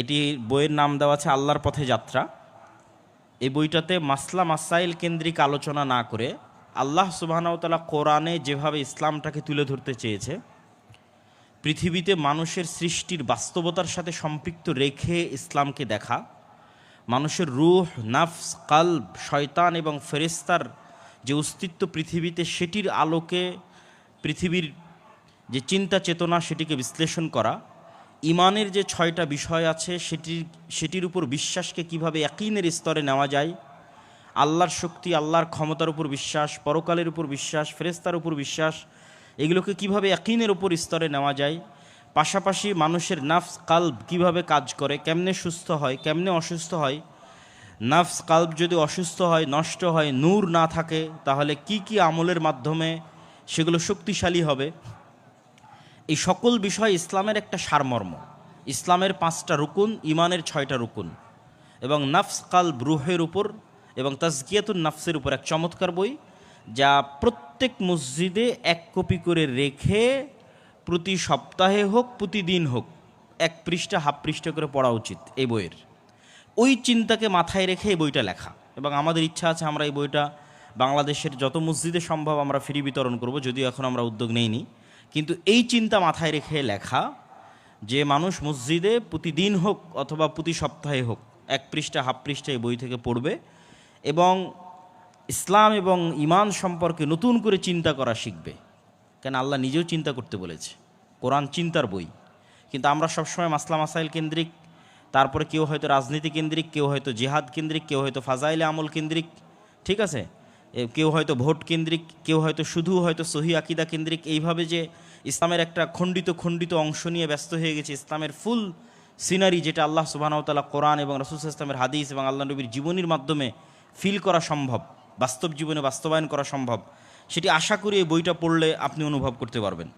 এটি বইয়ের নাম দেওয়া আছে আল্লাহর পথে যাত্রা। এই বইটাতে মাসলা মাসাইল কেন্দ্রিক আলোচনা না করে আল্লাহ সুবাহতালা কোরআনে যেভাবে ইসলামটাকে তুলে ধরতে চেয়েছে, পৃথিবীতে মানুষের সৃষ্টির বাস্তবতার সাথে সম্পৃক্ত রেখে ইসলামকে দেখা, মানুষের রুহ, নাফস, কাল্ব, শয়তান এবং ফেরেস্তার যে অস্তিত্ব পৃথিবীতে সেটির আলোকে পৃথিবীর যে চিন্তা চেতনা সেটিকে বিশ্লেষণ করা ইমানের যে ছয়টা বিষয় আছে, সেটির সেটির উপর বিশ্বাসকে কীভাবে একইনের স্তরে নেওয়া যায়? আল্লাহর শক্তি, আল্লাহর ক্ষমতার উপর বিশ্বাস, পরকালের উপর বিশ্বাস ফেরেস্তার উপর বিশ্বাস, এগুলোকে কীভাবে একইনের উপর স্তরে নেওয়া যায়? পাশাপাশি মানুষের নাফস কাল্ব কীভাবে কাজ করে? কেমনে সুস্থ হয়? কেমনে অসুস্থ হয়? নাফস কাল্ব যদি অসুস্থ হয়, নষ্ট হয়, নূর না থাকে, তাহলে কি কি আমলের মাধ্যমে সেগুলো শক্তিশালী হবে? এই সকল বিষয় ইসলামের একটা সারমর্ম। ইসলামের পাঁচটা রুকুন ইমানের ছয়টা রুকুন। এবং নাফস কাল ব্রুহের উপর এবং তাজকিয়াতুন নাফসের উপর এক চমৎকার বই, যা প্রত্যেক মসজিদে এক কপি করে রেখে প্রতি সপ্তাহে হোক প্রতিদিন হোক, এক পৃষ্ঠা, হাফ পৃষ্ঠা করে পড়া উচিত এই বইয়ের। ওই চিন্তাকে মাথায় রেখে এই বইটা লেখা। এবং আমাদের ইচ্ছা আছে আমরা এই বইটা বাংলাদেশের যত মসজিদে সম্ভব আমরা ফ্রি বিতরণ করব, যদিও এখন আমরা উদ্যোগ নেইনি। কিন্তু এই চিন্তা মাথায় রেখে লেখা যে মানুষ মসজিদে প্রতিদিন হোক অথবা প্রতি সপ্তাহে হোক, এক পৃষ্ঠা, হাফ পৃষ্ঠা এই বই থেকে পড়বে এবং ইসলাম এবং ইমান সম্পর্কে নতুন করে চিন্তা করা শিখবে। কেন আল্লাহ নিজেও চিন্তা করতে বলেছে। কোরআন চিন্তার বই। কিন্তু আমরা সবসময় মাসলা মাসাইল কেন্দ্রিক, তারপরে কেউ হয়তো রাজনীতি কেন্দ্রিক, কেউ হয়তো জেহাদ কেন্দ্রিক, কেউ হয়তো ফাজাইলে আমল কেন্দ্রিক, ঠিক আছে? কেউ হয়তো ভোট কেন্দ্রিক, কেউ হয়তো শুধু হয়তো সহি আকিদা কেন্দ্রিক, এইভাবে যে ইসলামের একটা খণ্ডিত খণ্ডিত অংশ নিয়ে ব্যস্ত হয়ে গেছে, ইসলামের ফুল সিনারি যেটা আল্লাহ সুবাহতাল্লাহ কোরআন এবং রসুল ইসলামের হাদিস এবং আল্লাহ নবীর জীবনীর মাধ্যমে ফিল করা সম্ভব, বাস্তব জীবনে বাস্তবায়ন করা সম্ভব, সেটি আশা করি এই বইটা পড়লে আপনি অনুভব করতে পারবেন।